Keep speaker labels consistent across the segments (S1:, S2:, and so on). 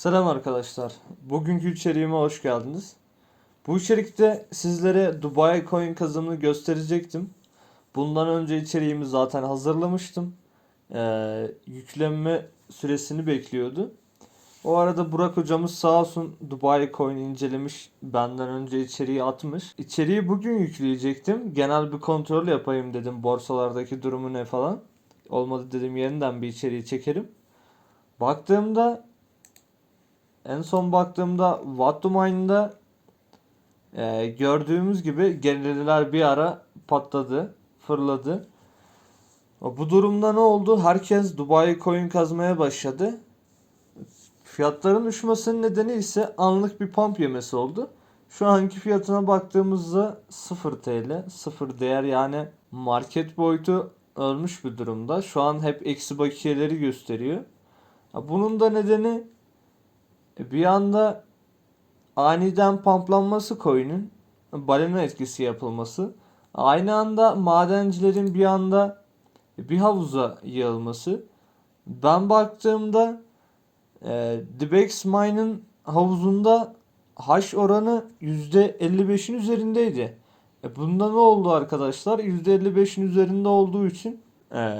S1: Selam arkadaşlar. Bugünkü içeriğime hoş geldiniz. Bu içerikte sizlere Dubai Coin kazanımını gösterecektim. Bundan önce içeriğimi zaten hazırlamıştım. Ee, yüklenme süresini bekliyordu. O arada Burak hocamız sağ olsun Dubai Coin incelemiş. Benden önce içeriği atmış. İçeriği bugün yükleyecektim. Genel bir kontrol yapayım dedim borsalardaki durumu ne falan. Olmadı dedim yeniden bir içeriği çekerim. Baktığımda en son baktığımda Vattumine'da e, gördüğümüz gibi gelirler bir ara patladı, fırladı. Bu durumda ne oldu? Herkes Dubai coin kazmaya başladı. Fiyatların düşmesinin nedeni ise anlık bir pump yemesi oldu. Şu anki fiyatına baktığımızda 0 TL, 0 değer yani market boyutu ölmüş bir durumda. Şu an hep eksi bakiyeleri gösteriyor. Bunun da nedeni bir anda aniden pamplanması coin'in balina etkisi yapılması. Aynı anda madencilerin bir anda bir havuza yığılması. Ben baktığımda e, Dibex Mine'ın havuzunda hash oranı %55'in üzerindeydi. E bunda ne oldu arkadaşlar? %55'in üzerinde olduğu için e,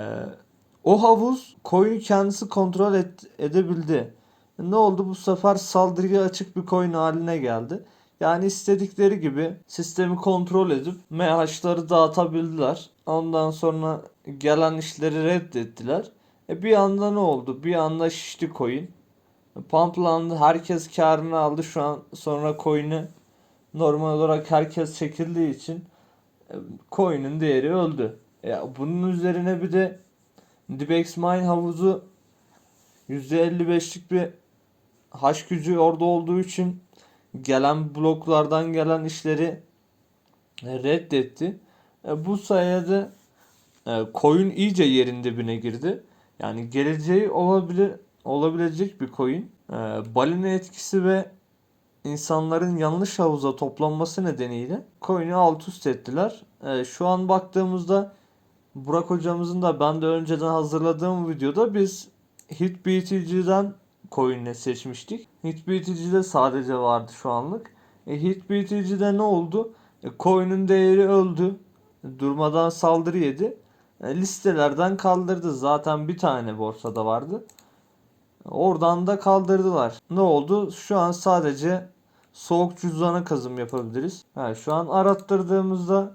S1: o havuz coin'i kendisi kontrol et, edebildi. Ne oldu? Bu sefer saldırıya açık bir coin haline geldi. Yani istedikleri gibi sistemi kontrol edip MH'ları dağıtabildiler. Ondan sonra gelen işleri reddettiler. E bir anda ne oldu? Bir anda şişti coin. Pumplandı. Herkes karını aldı. Şu an sonra coin'i normal olarak herkes çekildiği için e, coin'in değeri öldü. Ya bunun üzerine bir de Dibex Mine havuzu %55'lik bir haş gücü orada olduğu için gelen bloklardan gelen işleri reddetti. E, bu sayede e, coin iyice yerin dibine girdi. Yani geleceği olabilir olabilecek bir coin. E, balina etkisi ve insanların yanlış havuza toplanması nedeniyle coin'i alt üst ettiler. E, şu an baktığımızda Burak hocamızın da ben de önceden hazırladığım videoda biz HitBTG'den coin'le seçmiştik. HitBTG'de sadece vardı şu anlık. E, HitBTG'de ne oldu? E, coin'in değeri öldü. Durmadan saldırı yedi. E, listelerden kaldırdı. Zaten bir tane borsada vardı. Oradan da kaldırdılar. Ne oldu? Şu an sadece soğuk cüzdana kazım yapabiliriz. Ha, şu an arattırdığımızda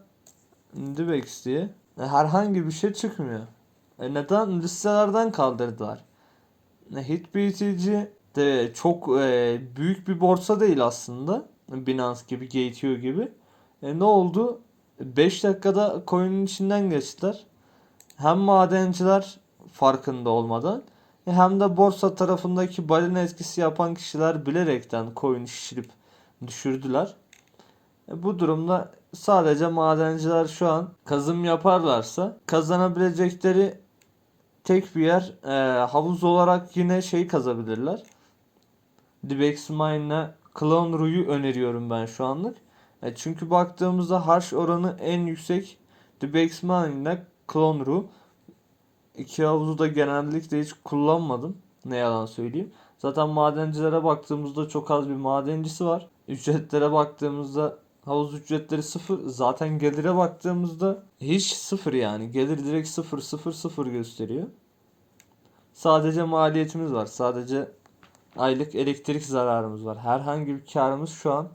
S1: Dibex diye e, herhangi bir şey çıkmıyor. E neden? Listelerden kaldırdılar. E, HitBTG de çok e, büyük bir borsa değil aslında. Binance gibi, Gate.io gibi. E, ne oldu? 5 dakikada coin'in içinden geçtiler. Hem madenciler farkında olmadan e, hem de borsa tarafındaki balina etkisi yapan kişiler bilerekten coin'i şişirip düşürdüler. E, bu durumda sadece madenciler şu an kazım yaparlarsa kazanabilecekleri tek bir yer e, havuz olarak yine şey kazabilirler. Dibex Mine'la Clone Ru'yu öneriyorum ben şu anlık. E, çünkü baktığımızda harç oranı en yüksek Dibex Mine ile Clone Ru. İki havuzu da genellikle hiç kullanmadım. Ne yalan söyleyeyim. Zaten madencilere baktığımızda çok az bir madencisi var. Ücretlere baktığımızda havuz ücretleri sıfır. Zaten gelire baktığımızda hiç sıfır yani. Gelir direkt sıfır sıfır sıfır gösteriyor. Sadece maliyetimiz var. Sadece aylık elektrik zararımız var. Herhangi bir karımız şu an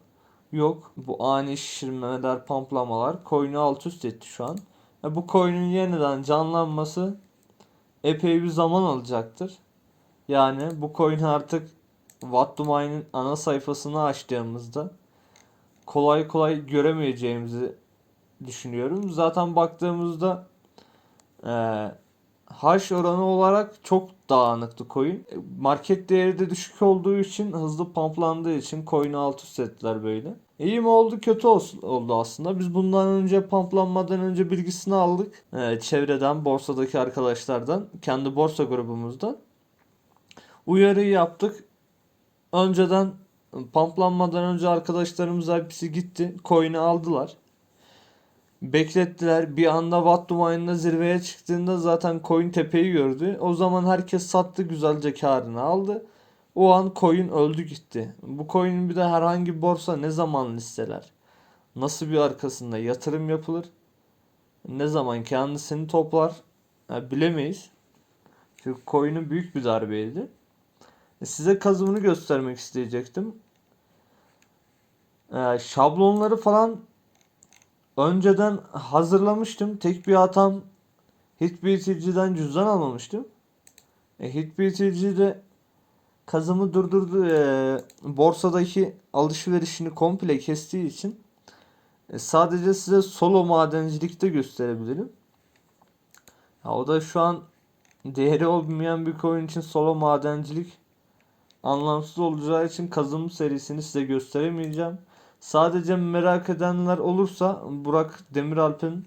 S1: yok. Bu ani şişirmeler, pamplamalar coin'i alt üst etti şu an. E bu coin'in yeniden canlanması epey bir zaman alacaktır. Yani bu coin artık Vattumine'in ana sayfasını açtığımızda kolay kolay göremeyeceğimizi düşünüyorum. Zaten baktığımızda e, hash oranı olarak çok dağınıktı coin. Market değeri de düşük olduğu için hızlı pumplandığı için coin'i alt üst ettiler böyle. İyi mi oldu kötü oldu aslında. Biz bundan önce pumplanmadan önce bilgisini aldık. E, çevreden, borsadaki arkadaşlardan, kendi borsa grubumuzdan. Uyarıyı yaptık. Önceden Pumplanmadan önce arkadaşlarımız hepsi gitti. Coin'i aldılar. Beklettiler. Bir anda Watt zirveye çıktığında zaten coin tepeyi gördü. O zaman herkes sattı güzelce karını aldı. O an coin öldü gitti. Bu coin'in bir de herhangi borsa ne zaman listeler? Nasıl bir arkasında yatırım yapılır? Ne zaman kendisini toplar? Ha, bilemeyiz. Çünkü coin'in büyük bir darbeydi. Size kazımını göstermek isteyecektim. Ee, şablonları falan önceden hazırlamıştım. Tek bir hatam HitBTG'den cüzdan almamıştım. E, HitBTG'de kazımı durdurdu. E, borsadaki alışverişini komple kestiği için e, sadece size solo madencilikte gösterebilirim. Ya, o da şu an değeri olmayan bir coin için solo madencilik anlamsız olacağı için kazım serisini size gösteremeyeceğim. Sadece merak edenler olursa Burak Demiralp'in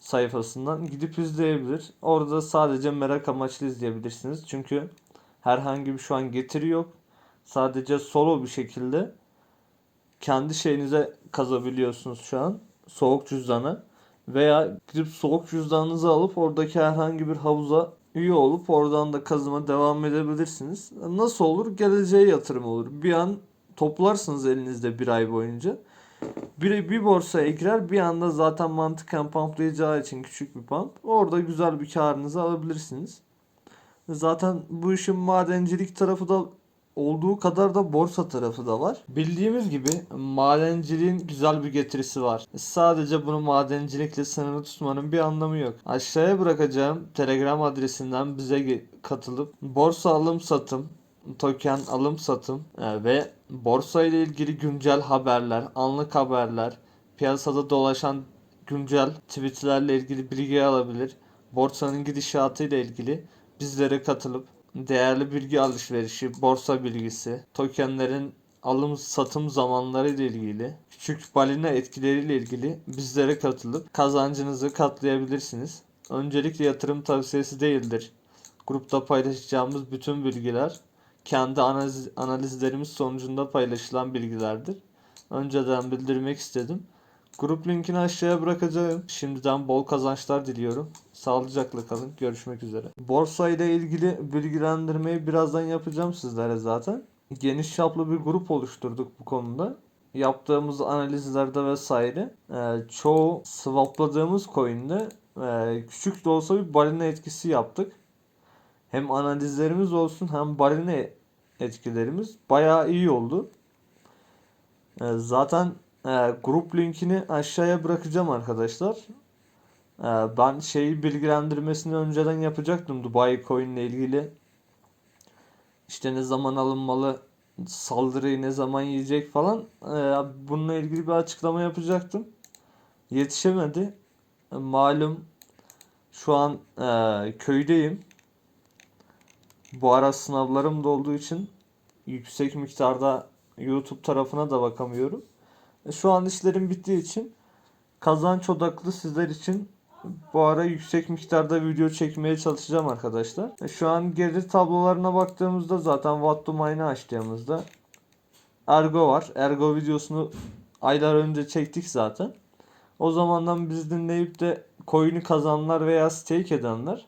S1: sayfasından gidip izleyebilir. Orada sadece merak amaçlı izleyebilirsiniz. Çünkü herhangi bir şu an getiri yok. Sadece solo bir şekilde kendi şeyinize kazabiliyorsunuz şu an. Soğuk cüzdanı. Veya gidip soğuk cüzdanınızı alıp oradaki herhangi bir havuza üye olup oradan da kazıma devam edebilirsiniz. Nasıl olur? Geleceğe yatırım olur. Bir an toplarsınız elinizde bir ay boyunca. Bir, bir borsaya girer bir anda zaten mantıken pumplayacağı için küçük bir pump. Orada güzel bir karınızı alabilirsiniz. Zaten bu işin madencilik tarafı da olduğu kadar da borsa tarafı da var. Bildiğimiz gibi madenciliğin güzel bir getirisi var. Sadece bunu madencilikle sınırlı tutmanın bir anlamı yok. Aşağıya bırakacağım Telegram adresinden bize katılıp borsa alım satım, token alım satım e, ve borsa ile ilgili güncel haberler, anlık haberler, piyasada dolaşan güncel tweetlerle ilgili bilgi alabilir. Borsanın gidişatı ile ilgili bizlere katılıp değerli bilgi alışverişi, borsa bilgisi, tokenlerin alım satım zamanları ile ilgili, küçük balina etkileriyle ilgili bizlere katılıp kazancınızı katlayabilirsiniz. Öncelikle yatırım tavsiyesi değildir. Grupta paylaşacağımız bütün bilgiler kendi analiz, analizlerimiz sonucunda paylaşılan bilgilerdir. Önceden bildirmek istedim. Grup linkini aşağıya bırakacağım. Şimdiden bol kazançlar diliyorum. Sağlıcakla kalın. Görüşmek üzere. Borsa ile ilgili bilgilendirmeyi birazdan yapacağım sizlere zaten. Geniş çaplı bir grup oluşturduk bu konuda. Yaptığımız analizlerde vesaire e, çoğu swapladığımız coin'de e, küçük de olsa bir balina etkisi yaptık. Hem analizlerimiz olsun hem balina etkilerimiz bayağı iyi oldu. E, zaten e, grup linkini aşağıya bırakacağım arkadaşlar. E, ben şeyi bilgilendirmesini önceden yapacaktım Dubai Coin ile ilgili. İşte ne zaman alınmalı, saldırıyı ne zaman yiyecek falan. E, bununla ilgili bir açıklama yapacaktım. Yetişemedi. E, malum şu an e, köydeyim. Bu ara sınavlarım da olduğu için yüksek miktarda YouTube tarafına da bakamıyorum. E, Şu an işlerim bittiği için kazanç odaklı sizler için bu ara yüksek miktarda video çekmeye çalışacağım arkadaşlar. E, Şu an gelir tablolarına baktığımızda zaten What to Mine'ı açtığımızda Ergo var. Ergo videosunu aylar önce çektik zaten. O zamandan bizi dinleyip de coin'i kazananlar veya stake edenler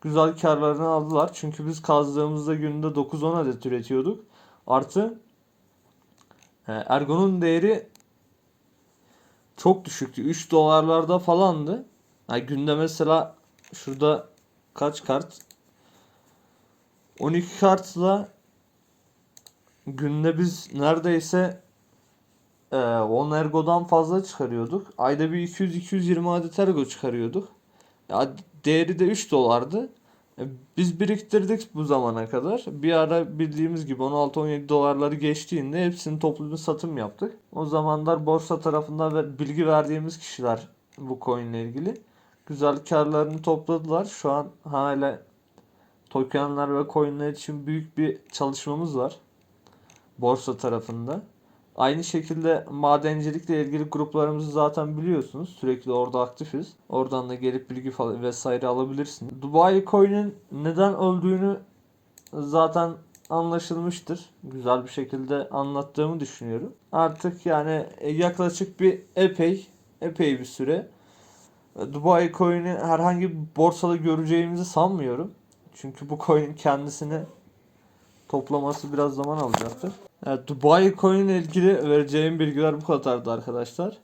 S1: güzel karlarını aldılar. Çünkü biz kazdığımızda günde 9-10 adet üretiyorduk. Artı e, Ergo'nun değeri çok düşüktü. 3 dolarlarda falandı. Yani günde mesela şurada kaç kart? 12 kartla günde biz neredeyse e, 10 ergodan fazla çıkarıyorduk. Ayda bir 200-220 adet ergo çıkarıyorduk. Ya değeri de 3 dolardı. Biz biriktirdik bu zamana kadar. Bir ara bildiğimiz gibi 16-17 dolarları geçtiğinde hepsini toplu bir satım yaptık. O zamanlar borsa tarafından bilgi verdiğimiz kişiler bu coin ile ilgili güzel karlarını topladılar. Şu an hala tokenler ve coinler için büyük bir çalışmamız var. Borsa tarafında. Aynı şekilde madencilikle ilgili gruplarımızı zaten biliyorsunuz. Sürekli orada aktifiz. Oradan da gelip bilgi falan vesaire alabilirsiniz. Dubai Coin'in neden öldüğünü zaten anlaşılmıştır. Güzel bir şekilde anlattığımı düşünüyorum. Artık yani yaklaşık bir epey epey bir süre Dubai Coin'i herhangi bir borsada göreceğimizi sanmıyorum. Çünkü bu coin kendisini Toplaması biraz zaman alacaktır. Evet, Dubai Coin ile ilgili vereceğim bilgiler bu kadardı arkadaşlar.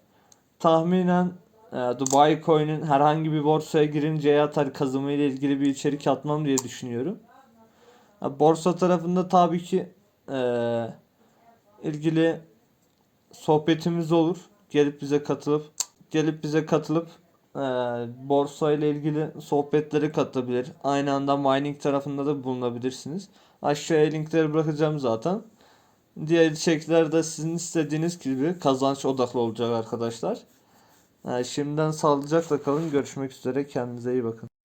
S1: Tahminen e, Dubai Coin'in herhangi bir borsaya girince yatar kazımı ile ilgili bir içerik atmam diye düşünüyorum. Ha, borsa tarafında tabii ki e, ilgili sohbetimiz olur. Gelip bize katılıp gelip bize katılıp e, borsa ile ilgili sohbetlere katılabilir. Aynı anda mining tarafında da bulunabilirsiniz. Aşağıya linkleri bırakacağım zaten. Diğer içerikler de sizin istediğiniz gibi kazanç odaklı olacak arkadaşlar. E, şimdiden sağlıcakla kalın. Görüşmek üzere. Kendinize iyi bakın.